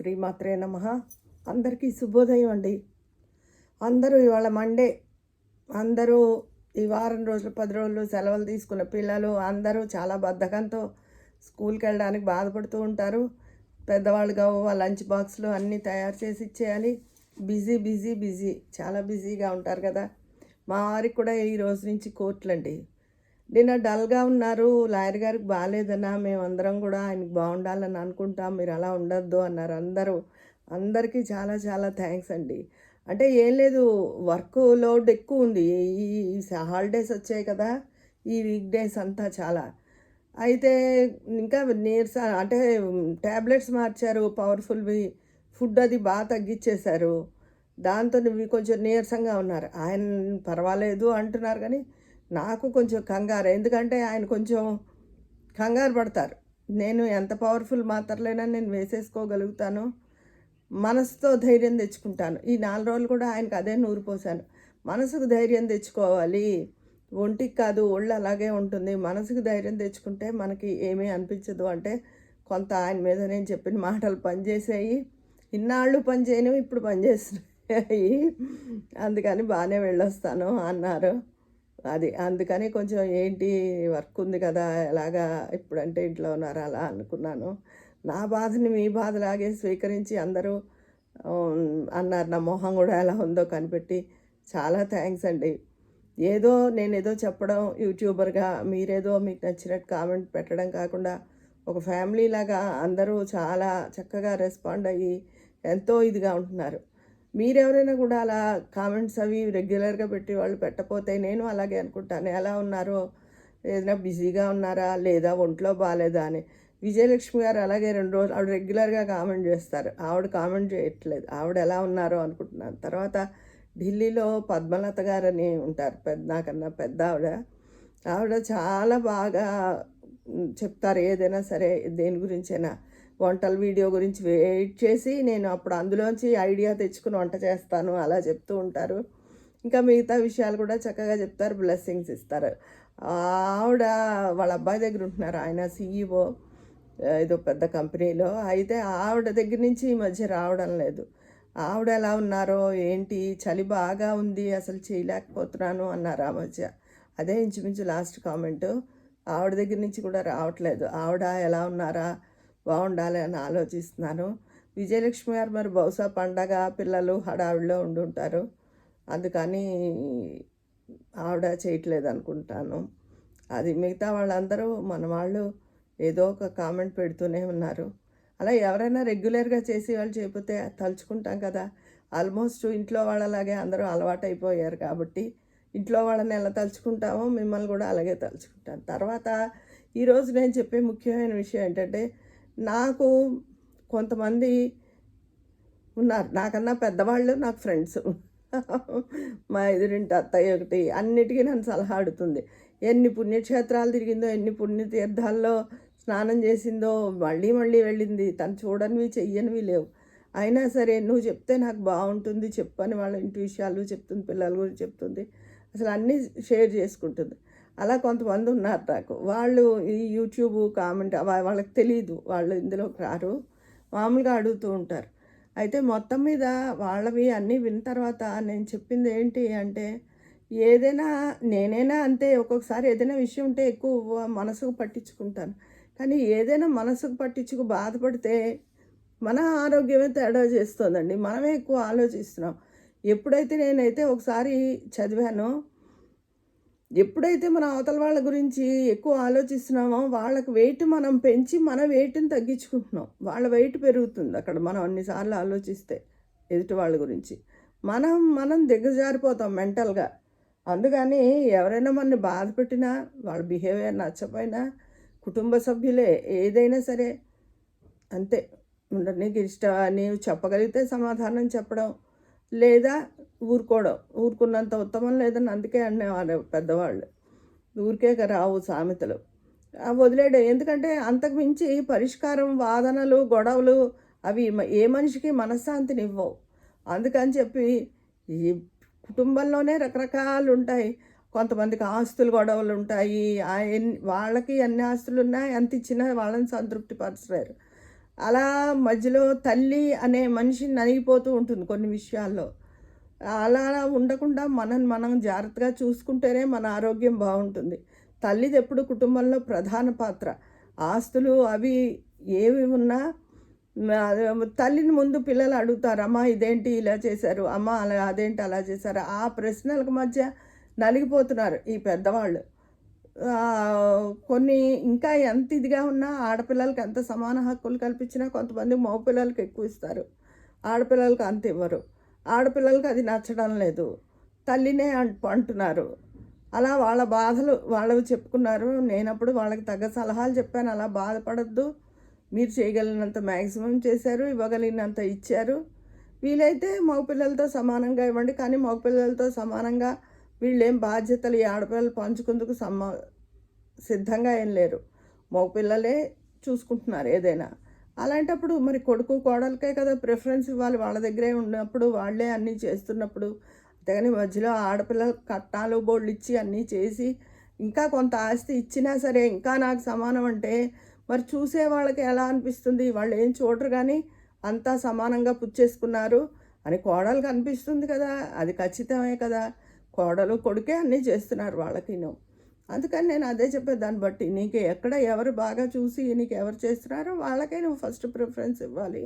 శ్రీమాత్రే నమ. అందరికీ శుభోదయం అండి. అందరూ ఇవాళ మండే. అందరూ ఈ వారం రోజులు పది రోజులు సెలవులు తీసుకున్న పిల్లలు అందరూ చాలా బద్ధకంతో స్కూల్కి వెళ్ళడానికి బాధపడుతూ ఉంటారు. పెద్దవాళ్ళుగా వాళ్ళ లంచ్ బాక్స్లు అన్నీ తయారు చేసి ఇచ్చేయాలి. Busy busy busy. చాలా బిజీగా ఉంటారు కదా. మా వారికి కూడా ఈ రోజు నుంచి కోర్టులండి నిన్న డల్గా ఉన్నారు. లాయర్ గారికి బాగాలేదన్నా మేమందరం కూడా ఆయనకి బాగుండాలని అనుకుంటాం. మీరు అలా ఉండొద్దు అన్నారు అందరూ. అందరికీ చాలా చాలా థ్యాంక్స్ అండి. అంటే ఏం లేదు వర్క్ లోడ్ ఎక్కువ ఉంది. ఈ హాలిడేస్ వచ్చాయి కదా ఈ వీక్ డేస్ అంతా చాలా. అయితే ఇంకా నీరస అంటే ట్యాబ్లెట్స్ మార్చారు పవర్ఫుల్వి ఫుడ్ అది బాగా తగ్గించేశారు దాంతో కొంచెం నీరసంగా ఉన్నారు. ఆయన పర్వాలేదు అంటున్నారు కానీ నాకు కొంచెం కంగారు. ఎందుకంటే ఆయన కొంచెం కంగారు పడతారు. నేను ఎంత పవర్ఫుల్ మాత్రలైనా నేను వేసేసుకోగలుగుతాను. మనసుతో ధైర్యం తెచ్చుకుంటాను. ఈ నాలుగు రోజులు కూడా ఆయనకు అదే నూరు పోసాను. మనసుకు ధైర్యం తెచ్చుకోవాలి. ఒంటికి కాదు ఒళ్ళు అలాగే ఉంటుంది. మనసుకు ధైర్యం తెచ్చుకుంటే మనకి ఏమీ అనిపించదు అంటే కొంత ఆయన మీద నేను చెప్పిన మాటలు పనిచేసాయి. ఇన్నాళ్ళు పని చేయను ఇప్పుడు పనిచేస్తున్నాయి. అందుకని బాగానే వెళ్ళొస్తాను అన్నారు. అది అందుకని కొంచెం ఏంటి వర్క్ ఉంది కదా ఎలాగా ఇప్పుడంటే ఇంట్లో ఉన్నారు అలా అనుకున్నాను. నా బాధని మీ బాధలాగే స్వీకరించి అందరూ అన్నారు. నా మొహం కూడా ఎలా ఉందో కనిపెట్టి చాలా థ్యాంక్స్ అండి. ఏదో నేను ఏదో చెప్పడం యూట్యూబర్గా మీరేదో మీకు నచ్చినట్టు కామెంట్ పెట్టడం కాకుండా ఒక ఫ్యామిలీ లాగా అందరూ చాలా చక్కగా రెస్పాండ్ అయ్యి ఎంతో ఇదిగా ఉంటున్నారు. మీరెవరైనా కూడా అలా కామెంట్స్ అవి రెగ్యులర్గా పెట్టి వాళ్ళు పెట్టపోతే నేను అలాగే అనుకుంటాను. ఎలా ఉన్నారో? ఏదైనా బిజీగా ఉన్నారా? లేదా? ఒంట్లో బాగాలేదా అని. విజయలక్ష్మి గారు అలాగే రెండు రోజులు ఆవిడ రెగ్యులర్గా కామెంట్ చేస్తారు. ఆవిడ కామెంట్ చేయట్లేదు. ఆవిడ ఎలా ఉన్నారో అనుకుంటున్నాను. తర్వాత ఢిల్లీలో పద్మలత గారని ఉంటారు. పెద్ద నాకన్నా పెద్ద ఆవిడ. ఆవిడ చాలా బాగా చెప్తారు. ఏదైనా సరే దేని గురించైనా. వంటల వీడియో గురించి వెయిట్ చేసి నేను అప్పుడు అందులోంచి ఐడియా తెచ్చుకుని వంట చేస్తాను అలా చెప్తూ ఉంటారు. ఇంకా మిగతా విషయాలు కూడా చక్కగా చెప్తారు బ్లెస్సింగ్స్ ఇస్తారు. ఆవిడ వాళ్ళ అబ్బాయి దగ్గర ఉంటున్నారు ఆయన సీఈఓ ఏదో పెద్ద కంపెనీలో. అయితే ఆవిడ దగ్గర నుంచి ఈ మధ్య రావడం లేదు. ఆవిడ ఎలా ఉన్నారో ఏంటి చలి బాగా ఉంది అసలు చేయలేకపోతున్నాను అన్నారు ఆ మధ్య. అదే ఇంచుమించు లాస్ట్ కామెంట్. ఆవిడ దగ్గర నుంచి కూడా రావట్లేదు. ఆవిడ ఎలా ఉన్నారా? బాగుండాలి అని ఆలోచిస్తున్నాను విజయలక్ష్మి గారు మరి బహుశా పండగ పిల్లలు హడావిడిలో ఉండుంటారు. అందుకని ఆవిడ చేయట్లేదు అనుకుంటాను అది మిగతా వాళ్ళందరూ మన వాళ్ళు ఏదో ఒక కామెంట్ పెడుతూనే ఉన్నారు. అలా ఎవరైనా రెగ్యులర్గా చేసి వాళ్ళు చేయకపోతే తలుచుకుంటాం కదా. ఆల్మోస్ట్ ఇంట్లో వాళ్ళలాగే అందరూ అలవాటు అయిపోయారు కాబట్టి ఇంట్లో వాళ్ళని ఎలా తలుచుకుంటామో మిమ్మల్ని కూడా అలాగే తలుచుకుంటాను. తర్వాత ఈరోజు నేను చెప్పే ముఖ్యమైన విషయం ఏంటంటే నాకు కొంతమంది ఉన్నారు. నాకన్నా పెద్దవాళ్ళు నాకు ఫ్రెండ్స్. మా ఎదురింటి అత్తయ్య ఒకటి అన్నిటికీ నన్ను సలహా అడుగుతుంది. ఎన్ని పుణ్యక్షేత్రాలు తిరిగిందో ఎన్ని పుణ్యతీర్థాల్లో స్నానం చేసిందో మళ్ళీ మళ్ళీ వెళ్ళింది. తను చూడనివి చెయ్యనివి లేవు. అయినా సరే నువ్వు చెప్తే నాకు బాగుంటుంది. చెప్పని వాళ్ళ ఇంటి విషయాలు చెప్తుంది పిల్లల గురించి చెప్తుంది. అసలు అన్నీ షేర్ చేసుకుంటుంది. అలా కొంతమంది ఉన్నారు నాకు. వాళ్ళు ఈ యూట్యూబ్ కామెంట్ వాళ్ళకి తెలియదు వాళ్ళు ఇందులోకి రారు. మామూలుగా అడుగుతూ ఉంటారు. అయితే మొత్తం మీద వాళ్ళవి అన్నీ విన్న తర్వాత నేను చెప్పింది ఏంటి అంటే ఏదైనా నేనైనా అంతే ఒక్కొక్కసారి ఏదైనా విషయం ఉంటే ఎక్కువ మనసుకు పట్టించుకుంటాను. కానీ ఏదైనా మనసుకు పట్టించుకు బాధపడితే మన ఆరోగ్యమే తేడా చేస్తుందండి. మనమే ఎక్కువ ఆలోచిస్తున్నాం. ఎప్పుడైతే నేనైతే ఒకసారి చదివాను ఎప్పుడైతే మన అవతల వాళ్ళ గురించి ఎక్కువ ఆలోచిస్తున్నామో వాళ్ళకి వెయిట్ మనం పెంచి మన వెయిట్ని తగ్గించుకుంటున్నాం. వాళ్ళ వెయిట్ పెరుగుతుంది. అక్కడ మనం అన్నిసార్లు ఆలోచిస్తే ఎదుటి వాళ్ళ గురించి. మనం మనం దిగజారిపోతాం మెంటల్గా. అందుకని ఎవరైనా మనని బాధ పెట్టినా వాళ్ళ బిహేవియర్ నచ్చపోయినా కుటుంబ సభ్యులే ఏదైనా సరే అంతే. నీకు ఇష్టం నీవు చెప్పగలిగితే సమాధానం చెప్పడం లేదా ఊరుకోవడం ఊరుకున్నంత ఉత్తమం లేదని అందుకే అనేవారు పెద్దవాళ్ళు. ఊరికే రావు సామెతలు. వదిలేడు. ఎందుకంటే అంతకు మించి పరిష్కారం వాదనలు గొడవలు అవి ఏ మనిషికి మనశ్శాంతిని ఇవ్వవు. అందుకని చెప్పి ఈ కుటుంబంలోనే రకరకాలు ఉంటాయి కొంతమందికి ఆస్తులు గొడవలు ఉంటాయి వాళ్ళకి అన్ని ఆస్తులు ఉన్నాయి ఎంత ఇచ్చినా వాళ్ళని సంతృప్తి పరచలేరు అలా మధ్యలో తల్లి అనే మనిషి నలిగిపోతూ ఉంటుంది కొన్ని విషయాల్లో. అలా ఉండకుండా మనం మనం జాగ్రత్తగా చూసుకుంటేనే మన ఆరోగ్యం బాగుంటుంది. తల్లిది ఎప్పుడు కుటుంబంలో ప్రధాన పాత్ర. ఆస్తులు అవి ఏవి ఉన్నా తల్లిని ముందు పిల్లలు అడుగుతారు అమ్మ ఇదేంటి ఇలా చేశారు? అమ్మ అలా అదేంటి అలా చేశారు? ఆ ప్రశ్నలకు మధ్య నలిగిపోతున్నారు ఈ పెద్దవాళ్ళు. కొన్ని ఇంకా ఎంత ఇదిగా ఉన్నా ఆడపిల్లలకి ఎంత సమాన హక్కులు కల్పించినా కొంతమంది మగపిల్లలకి ఎక్కువ ఇస్తారు. ఆడపిల్లలకి అంత ఇవ్వరు. ఆడపిల్లలకి అది నచ్చడం లేదు. తల్లినే అంటున్నారు. అలా వాళ్ళ బాధలు వాళ్ళవి చెప్పుకున్నారు. నేనప్పుడు వాళ్ళకి తగ్గ సలహాలు చెప్పాను. అలా బాధపడద్దు. మీరు చేయగలిగినంత మ్యాక్సిమం చేశారు. ఇవ్వగలిగినంత ఇచ్చారు. వీలైతే మగపిల్లలతో సమానంగా ఇవ్వండి. కానీ మగపిల్లలతో సమానంగా వీళ్ళేం బాధ్యతలు ఈ ఆడపిల్లలు పంచుకుందుకు సమ్మ సిద్ధంగా ఏం లేరు. మగపిల్లలే చూసుకుంటున్నారు ఏదైనా. అలాంటప్పుడు మరి కొడుకు కోడలకే కదా ప్రిఫరెన్స్ ఇవ్వాలి. వాళ్ళ దగ్గరే ఉన్నప్పుడు వాళ్ళే అన్నీ చేస్తున్నప్పుడు. అంతేగాని మధ్యలో ఆడపిల్లలు కట్నాలు బోళ్ళు ఇచ్చి అన్నీ చేసి ఇంకా కొంత ఆస్తి ఇచ్చినా సరే ఇంకా నాకు సమానం అంటే మరి చూసే వాళ్ళకి ఎలా అనిపిస్తుంది? వాళ్ళు ఏం చూడరు కానీ అంతా సమానంగా పుచ్చేసుకున్నారు అని కోడలు కనిపిస్తుంది కదా. అది ఖచ్చితమే కదా. కోడలు కొడుకే అన్నీ చేస్తున్నారు వాళ్ళకిను. అందుకని నేను అదే చెప్పేది దాన్ని బట్టి నీకు ఎక్కడ ఎవరు బాగా చూసి నీకు ఎవరు చేస్తున్నారో వాళ్ళకే నువ్వు ఫస్ట్ ప్రిఫరెన్స్ ఇవ్వాలి.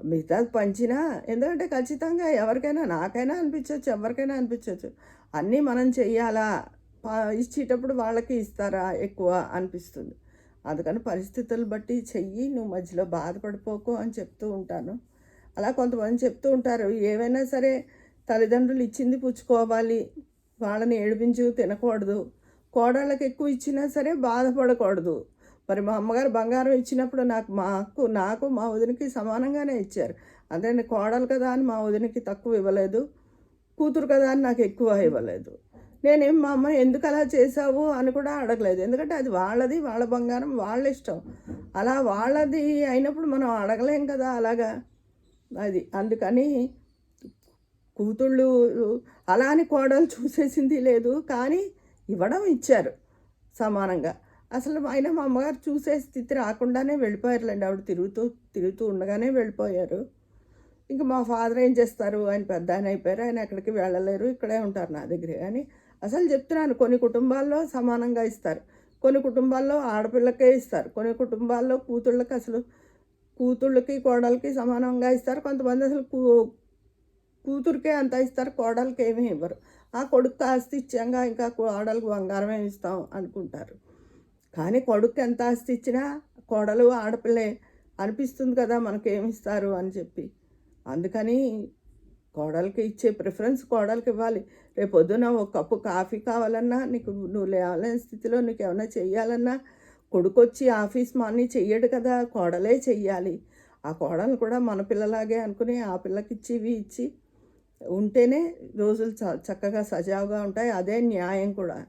మిగతా పంచినా ఎందుకంటే ఖచ్చితంగా ఎవరికైనా నాకైనా అనిపించవచ్చు ఎవరికైనా అనిపించవచ్చు అన్నీ మనం చెయ్యాలా? ఇచ్చేటప్పుడు వాళ్ళకి ఇస్తారా? ఎక్కువ అనిపిస్తుంది. అందుకని పరిస్థితులు బట్టి చెయ్యి నువ్వు మధ్యలో బాధపడిపోకు అని చెప్తూ ఉంటాను. అలా కొంతమంది చెప్తూ ఉంటారు ఏవైనా సరే తల్లిదండ్రులు ఇచ్చింది పుచ్చుకోవాలి. వాళ్ళని ఏడిపించు తినకూడదు. కోడళ్ళకి ఎక్కువ ఇచ్చినా సరే బాధపడకూడదు. మరి మా అమ్మగారు బంగారం ఇచ్చినప్పుడు నాకు మాకు నాకు మా వదినకి సమానంగానే ఇచ్చారు. అంటే కోడలు కదా అని మా వదినకి తక్కువ ఇవ్వలేదు. కూతురు కదా అని నాకు ఎక్కువ ఇవ్వలేదు. నేనేం మా అమ్మ ఎందుకు అలా చేసావు అని కూడా అడగలేదు. ఎందుకంటే అది వాళ్ళది వాళ్ళ బంగారం వాళ్ళ ఇష్టం. అలా వాళ్ళది అయినప్పుడు మనం అడగలేం కదా అలాగా. అది అందుకని కూతుళ్ళు అలా అని కోడలు చూసేసింది లేదు కానీ ఇవ్వడం ఇచ్చారు సమానంగా. అసలు ఆయన మా అమ్మగారు చూసే స్థితి రాకుండానే వెళ్ళిపోయారులేండి. ఆవిడ తిరుగుతూ తిరుగుతూ ఉండగానే వెళ్ళిపోయారు. ఇంకా మా ఫాదర్ ఏం చేస్తారు? ఆయన పెద్ద ఆయన అయిపోయారు. ఆయన ఎక్కడికి వెళ్ళలేరు. ఇక్కడే ఉంటారు నా దగ్గరే అని అసలు చెప్తున్నాను. కొన్ని కుటుంబాల్లో సమానంగా ఇస్తారు. కొన్ని కుటుంబాల్లో ఆడపిల్లకే ఇస్తారు. కొన్ని కుటుంబాల్లో కూతుళ్ళకి అసలు కూతుళ్ళకి కోడలకి సమానంగా ఇస్తారు. కొంతమంది అసలు కూ కూతురికే అంత ఇస్తారు కోడలకి ఏమీ ఇవ్వరు. ఆ కొడుకు ఆస్తి ఇచ్చాక ఇంకా కోడలకు బంగారమే ఇస్తాం అనుకుంటారు. కానీ కొడుకు ఎంత ఆస్తి ఇచ్చినా కోడలు ఆడపిల్లే అనిపిస్తుంది కదా మనకేమిస్తారు అని చెప్పి. అందుకని కోడలికి ఇచ్చే ప్రిఫరెన్స్ కోడలికి ఇవ్వాలి. రేపు పొద్దున ఒక కప్పు కాఫీ కావాలన్నా నీకు నువ్వు లేవలేని స్థితిలో నీకు ఏమైనా చెయ్యాలన్నా కొడుకు వచ్చి ఆఫీస్ మాని చెయ్యడు కదా కోడలే చెయ్యాలి. ఆ కోడలు కూడా మన పిల్లలాగే అనుకుని ఆ పిల్లకి ఇచ్చి ఇవి ఇచ్చి ఉంటేనే రోజులు చ చక్కగా సజావుగా ఉంటాయి. అదే న్యాయం కూడా.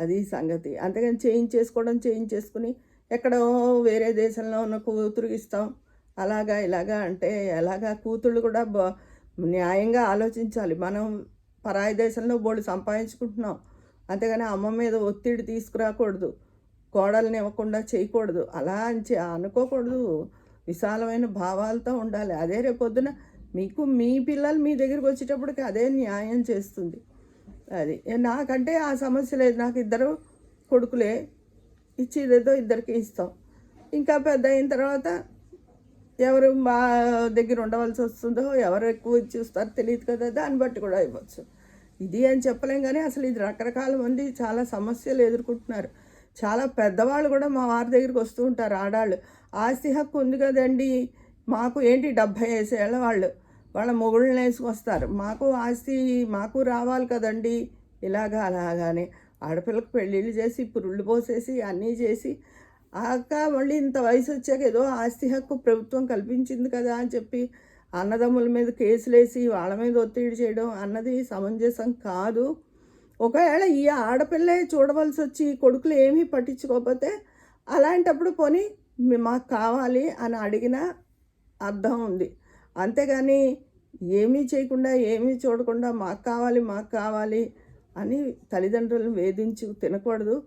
అది సంగతి. అంతేగాని చేయించేసుకోవడం చేయించేసుకుని ఎక్కడో వేరే దేశంలో ఉన్న కూతురు ఇస్తాం. అలాగా ఇలాగా అంటే ఎలాగా కూతుళ్ళు కూడా బ న్యాయంగా ఆలోచించాలి. మనం పరాయి దేశంలో బోళ్ళు సంపాదించుకుంటున్నాం. అంతేగాని అమ్మ మీద ఒత్తిడి తీసుకురాకూడదు. కోడల్ని ఇవ్వకుండా చేయకూడదు. అలా అని చే- అనుకోకూడదు. విశాలమైన భావాలతో ఉండాలి. అదే రేపొద్దున మీకు మీ పిల్లలు మీ దగ్గరికి వచ్చేటప్పటికి అదే న్యాయం చేస్తుంది. అది నాకంటే ఆ సమస్య లేదు. నాకు ఇద్దరు కొడుకులే. ఇచ్చేదేదో ఇద్దరికి ఇస్తాం. ఇంకా పెద్ద అయిన తర్వాత ఎవరు మా దగ్గర ఉండవలసి వస్తుందో ఎవరు ఎక్కువ చూస్తారో తెలియదు కదా. దాన్ని బట్టి కూడా ఇవ్వచ్చు ఇది అని చెప్పలేం కానీ అసలు ఇది రకరకాల మంది చాలా సమస్యలు ఎదుర్కొంటున్నారు. చాలా పెద్దవాళ్ళు కూడా మా వారి దగ్గరికి వస్తూ ఉంటారు ఆడాళ్ళు. ఆస్తి హక్కు ఉంది కదండి. మాకు ఏంటి డెబ్భై ఏళ్ళ వాళ్ళు? వాళ్ళ మొగుళ్ళని వేసుకొస్తారు మాకు ఆస్తి మాకు రావాలి కదండి. ఇలాగా అలాగానే. ఆడపిల్లకి పెళ్ళిళ్ళు చేసి పురుళ్ళు పోసేసి అన్నీ చేసి అక్క మళ్ళీ ఇంత వయసు వచ్చాక ఏదో ఆస్తి హక్కు ప్రభుత్వం కల్పించింది కదా అని చెప్పి అన్నదమ్ముల మీద కేసులేసి వాళ్ళ మీద ఒత్తిడి చేయడం అన్నది సమంజసం కాదు. ఒకవేళ ఈ ఆడపిల్లే చూడవలసి వచ్చి కొడుకులు ఏమీ పట్టించుకోకపోతే అలాంటప్పుడు పోనీ మాకు కావాలి అని అడిగిన అర్థం ఉంది. అంతేగాని ఏమీ చేయకుండా ఏమీ చూడకుండా మాకు కావాలి మాకు కావాలి అని తల్లిదండ్రులను వేధించి తినకూడదు.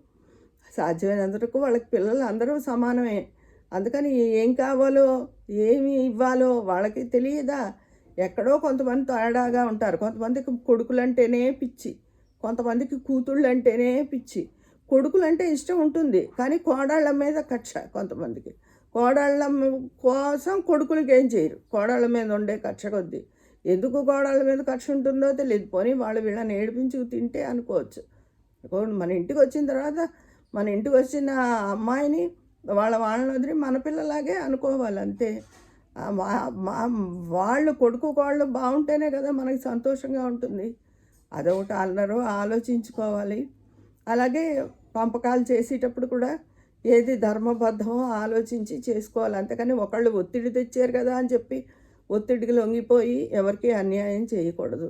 సాధ్యమైనంతవరకు వాళ్ళకి పిల్లలు అందరూ సమానమే. అందుకని ఏం కావాలో ఏమి ఇవ్వాలో వాళ్ళకి తెలియదా? ఎక్కడో కొంతమంది తేడాగా ఉంటారు. కొంతమందికి కొడుకులు అంటేనే పిచ్చి. కొంతమందికి కూతుళ్ళు అంటేనే పిచ్చి. కొడుకులు అంటే ఇష్టం ఉంటుంది. కానీ కోడళ్ళ మీద కక్ష కొంతమందికి. కోడళ్ళ కోసం కొడుకులకి ఏం చేయరు. కోడళ్ళ మీద ఉండే కక్ష కొద్దీ. ఎందుకు కోడళ్ళ మీద కక్ష ఉంటుందో తెలియదు పోనీ వాళ్ళు వీళ్ళని ఏడిపించి తింటే అనుకోవచ్చు. మన ఇంటికి వచ్చిన తర్వాత మన ఇంటికి వచ్చిన అమ్మాయిని వాళ్ళ వాళ్ళని వదిలి మన పిల్లలాగే అనుకోవాలి అంతే. మా- మా- వాళ్ళు కొడుకు కోళ్ళు బాగుంటేనే కదా మనకి సంతోషంగా ఉంటుంది. అదొకటి అందరూ ఆలోచించుకోవాలి. అలాగే పంపకాలు చేసేటప్పుడు కూడా ఏది ధర్మబద్ధమో ఆలోచించి చేసుకోవాలి. అంతేకాని ఒకళ్ళు ఒత్తిడి తెచ్చారు కదా అని చెప్పి ఒత్తిడికి లొంగిపోయి ఎవరికి అన్యాయం చేయకూడదు.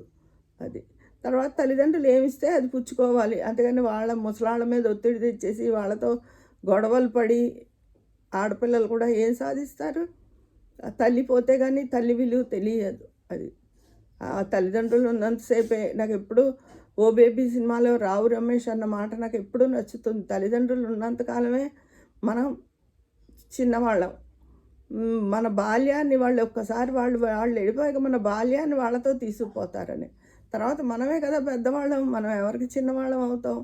అది. తర్వాత తల్లిదండ్రులు ఏమిస్తే అది పుచ్చుకోవాలి. అంతేగాని వాళ్ళ ముసలాళ్ళ మీద ఒత్తిడి తెచ్చేసి వాళ్ళతో గొడవలు పడి ఆడపిల్లలు కూడా ఏం సాధిస్తారు? తల్లి పోతే కానీ తల్లి విలువ తెలియదు అది. ఆ తల్లిదండ్రులు ఉన్నంతసేపే నాకు ఎప్పుడు ఓ బేబీ సినిమాలో రావు రమేష్ అన్న మాట నాకు ఎప్పుడూ నచ్చుతుంది. తల్లిదండ్రులు ఉన్నంతకాలమే మనం చిన్నవాళ్ళం. మన బాల్యాన్ని వాళ్ళు ఒక్కసారి వాళ్ళు వాళ్ళు వెళ్ళిపోయాక మన బాల్యాన్ని వాళ్ళతో తీసుకుపోతారని. తర్వాత మనమే కదా పెద్దవాళ్ళం మనం ఎవరికి చిన్నవాళ్ళం అవుతాం.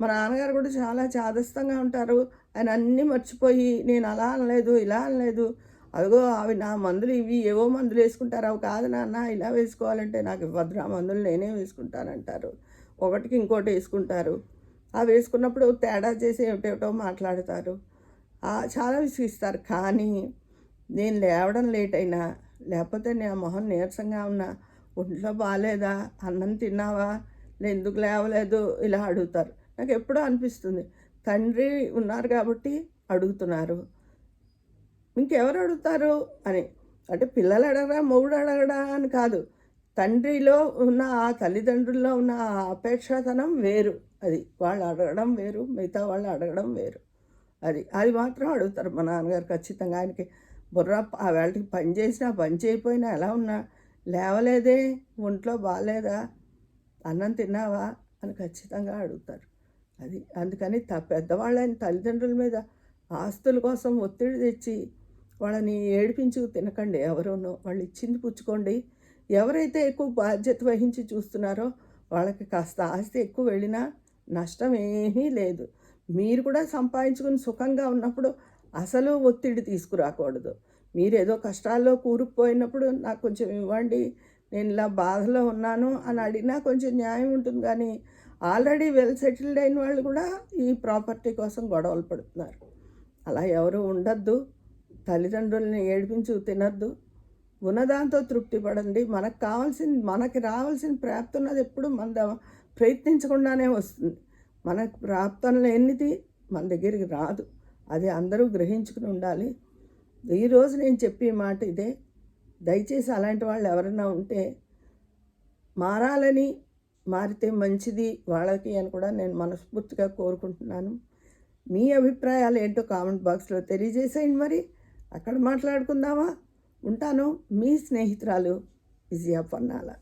మా నాన్నగారు కూడా చాలా చాదస్తంగా ఉంటారు. ఆయన అన్నీ మర్చిపోయి నేను అలా అనలేదు ఇలా అనలేదు. అదిగో అవి నా మందులు ఇవి ఏవో మందులు వేసుకుంటారు. అవి కాదు నాన్న ఇలా వేసుకోవాలంటే నాకు ఇవ్వద్దు నా మందులు నేనే వేసుకుంటానంటారు. ఒకటికి ఇంకోటి వేసుకుంటారు. అవి వేసుకున్నప్పుడు తేడా చేసి ఏమిటేమిటో మాట్లాడతారు. చాలా విసిగిస్తారు కానీ నేను లేవడం లేట్ అయినా లేకపోతే నా మొహం నీరసంగా ఉన్నా ఒంట్లో బాగాలేదా అన్నం తిన్నావా ఎందుకు లేవలేదు ఇలా అడుగుతారు. నాకు ఎప్పుడూ అనిపిస్తుంది. తండ్రి ఉన్నారు కాబట్టి అడుగుతున్నారు. ఇంకెవరు అడుగుతారు అని. అంటే పిల్లలు అడగరా మొగుడు అడగడా అని కాదు. తండ్రిలో ఉన్న ఆ తల్లిదండ్రుల్లో ఉన్న ఆ అపేక్షతనం వేరు. అది వాళ్ళు అడగడం వేరు మిగతా వాళ్ళు అడగడం వేరు. అది అది మాత్రం అడుగుతారు మా నాన్నగారు ఖచ్చితంగా. ఆయనకి బుర్ర ఆ వేళకి పని చేసినా పని చేయకపోయినా ఎలా ఉన్నా లేవలేదే ఒంట్లో బాగాలేదా అన్నం తిన్నావా? అని ఖచ్చితంగా అడుగుతారు. అది అందుకని త పెద్దవాళ్ళని తల్లిదండ్రుల మీద ఆస్తుల కోసం ఒత్తిడి తెచ్చి వాళ్ళని ఏడిపించుకు తినకండి ఎవరోనో. వాళ్ళు ఇచ్చింది పుచ్చుకోండి. ఎవరైతే ఎక్కువ బాధ్యత వహించి చూస్తున్నారో వాళ్ళకి కాస్త ఆస్తి ఎక్కువ వెళ్ళినా నష్టం ఏమీ లేదు. మీరు కూడా సంపాదించుకుని సుఖంగా ఉన్నప్పుడు అసలు ఒత్తిడి తీసుకురాకూడదు. మీరు ఏదో కష్టాల్లో కూరుకుపోయినప్పుడు నాకు కొంచెం ఇవ్వండి నేను ఇలా బాధలో ఉన్నాను అని అడిగినా కొంచెం న్యాయం ఉంటుంది కానీ ఆల్రెడీ వెల్ సెటిల్డ్ అయిన వాళ్ళు కూడా ఈ ప్రాపర్టీ కోసం గొడవలు పడుతున్నారు. అలా ఎవరు ఉండద్దు తల్లిదండ్రుల్ని ఏడిపించు తినద్దు. ఉన్నదాంతో తృప్తి పడండి. మనకు కావాల్సిన మనకి రావాల్సిన ప్రాప్తి ఉన్నది ఎప్పుడు మన ప్రయత్నించకుండానే వస్తుంది. మనకు ప్రాప్తం లేనిది మన దగ్గరికి రాదు. అది అందరూ గ్రహించుకుని ఉండాలి. ఈరోజు నేను చెప్పే మాట ఇదే. దయచేసి అలాంటి వాళ్ళు ఎవరైనా ఉంటే మారాలని మారితే మంచిది వాళ్ళకి అని కూడా నేను మనస్ఫూర్తిగా కోరుకుంటున్నాను. మీ అభిప్రాయాలు ఏంటో కామెంట్ బాక్స్లో తెలియజేసేయండి మరి. అక్కడ మాట్లాడుకుందామా? ఉంటాను. మీ స్నేహితురాలు విజయ పన్నాల.